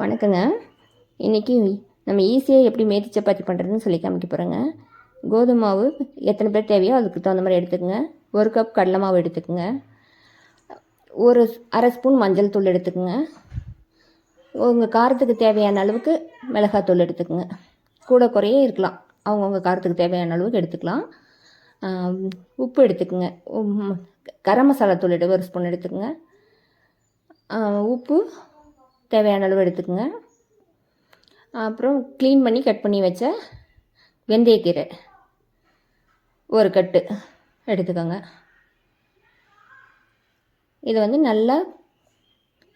வணக்கங்க. இன்றைக்கி நம்ம ஈஸியாக எப்படி மேத்தி சப்பாத்தி பண்ணுறதுன்னு சொல்லி காமிக்க போகிறேங்க கோதுமை மாவு எத்தனை பேர் தேவையோ அதுக்கு தகுந்த மாதிரி எடுத்துக்கோங்க. ஒரு கப் கடலை மாவு எடுத்துக்கோங்க. ஒரு அரை ஸ்பூன் மஞ்சள் தூள் எடுத்துக்கோங்க. உங்கள் காரத்துக்கு தேவையான அளவுக்கு மிளகாத்தூள் எடுத்துக்கோங்க. கூட குறையே இருக்கலாம். அவங்கவுங்க காரத்துக்கு தேவையான அளவுக்கு எடுத்துக்கலாம். உப்பு எடுத்துக்கோங்க. உம், கரம் மசாலா தூள் எடு ஒரு ஸ்பூன் எடுத்துக்கோங்க. உப்பு தேவையான அளவு எடுத்துக்கோங்க. அப்புறம் க்ளீன் பண்ணி கட் பண்ணி வச்ச வெந்தயக்கீரை ஒரு கட்டு எடுத்துக்கோங்க. இதை வந்து நல்லா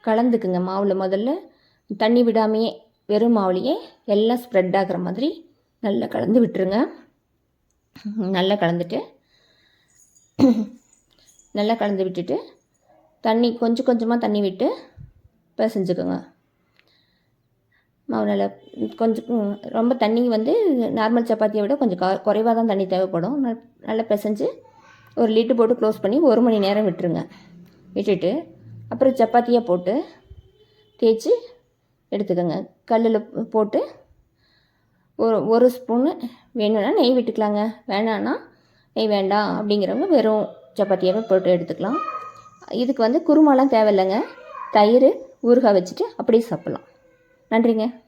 கலந்துக்குங்க. மாவில் முதல்ல தண்ணி விடாமையே வெறும் மாவுலையே எல்லாம் ஸ்ப்ரெட் ஆகிற மாதிரி நல்லா கலந்து விட்டுருங்க. நல்லா கலந்துட்டு நல்லா கலந்து விட்டுட்டு தண்ணி கொஞ்சம் கொஞ்சமாக தண்ணி விட்டு பிசைஞ்சுக்கோங்க. மாவு நல்லா கொஞ்சம் ரொம்ப தண்ணி வந்து நார்மல் சப்பாத்தியை விட கொஞ்சம் குறைவாக தான் தண்ணி தேவைப்படும். நல்லா பிசைஞ்சு ஒரு லிட்டு போட்டு க்ளோஸ் பண்ணி ஒரு மணி நேரம் விட்டுருங்க. விட்டுட்டு அப்புறம் சப்பாத்தியாக போட்டு தேய்ச்சி எடுத்துக்கோங்க. கல்லில் போட்டு ஒரு ஒரு ஸ்பூனு வேணும்னா நெய் விட்டுக்கலாங்க. வேணான்னா நெய் வேண்டாம் அப்படிங்கிறவங்க வெறும் சப்பாத்தியாகவே போட்டு எடுத்துக்கலாம். இதுக்கு வந்து குருமாலாம் தேவையில்லைங்க. தயிர் ஊறுகாய் வச்சுட்டு அப்படியே சாப்பிட்லாம். நன்றிங்க.